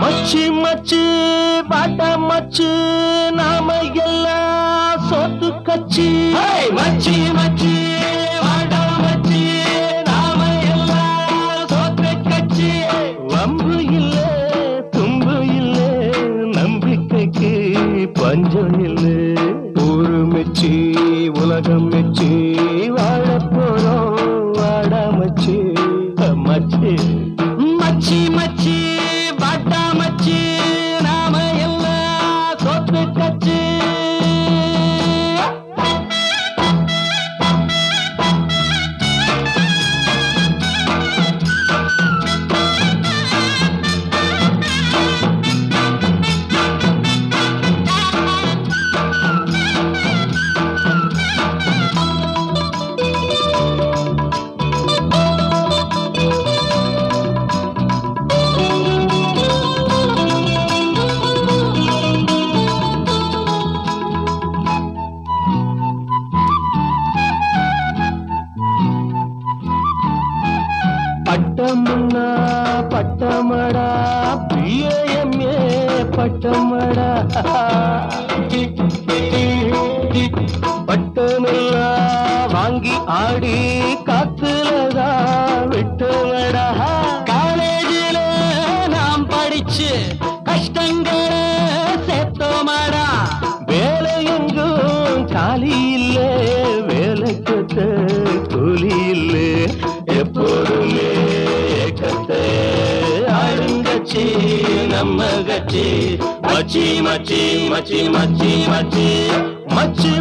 மச்சு மச்சு வட மச்சு நாம எல்லாம் சொத்து கச்சி மச்சி மச்சி. பஞ்சம் இல்லை ஊரு மெச்சி உலகம் மெச்சி வாழ போறோம் வாடா மச்சி. மச்சி மச்சி. பட்டமுன்னா பட்டமடா பிஏஎம்ஏ பட்டமடா. பட்டமெல்லாம் வாங்கி ஆடி காத்துலதான் மச்சி நம்ம கட்சி. மச்சி மச்சி மச்சி மச்சி மச்சி. மச்சி மச்சி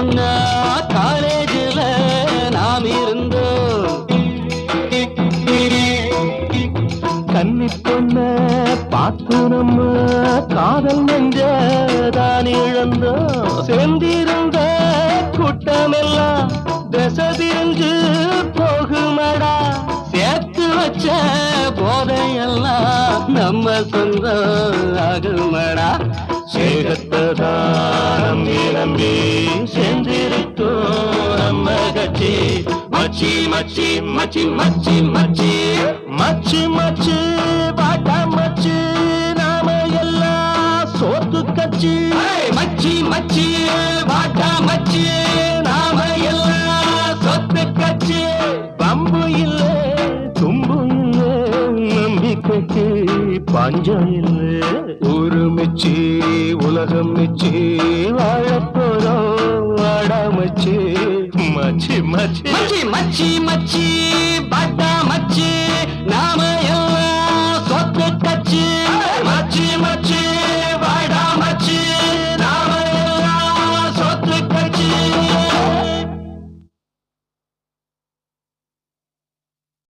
ஒண்ணு காலேஜில் நாம் இருந்தோம். கண்ணி பொண்ண பார்த்து நம்ம காதல் நெஞ்ச தான் இழந்தோம். சேர்ந்திருந்த கூட்டமெல்லாம் திசை திரிஞ்சு போகுமடா. சேர்த்து வச்ச போதையெல்லாம் நம்ம சொந்தம் ஆகுமடா? சேகத்ததான் நம்பி நம்பி சேர்ந்திருக்கோம் நம்ம கட்சி. மச்சி மச்சி மச்சி மச்சி மச்சி. மச்சி மச்சி பாட்டா மச்சி. நாம எல்லாம் சோத்து கட்சி. மச்சி மச்சி பாட்டா மச்சி. நாம எல்லாம் சொத்து கட்சி. பம்பு பஞ்சம் இல்ல ஊரு மிச்சி உலகம் மிச்சி வாழப்போறோம் வாடாமச்சி மச்சி மச்சி. மச்சி மச்சி மச்சி.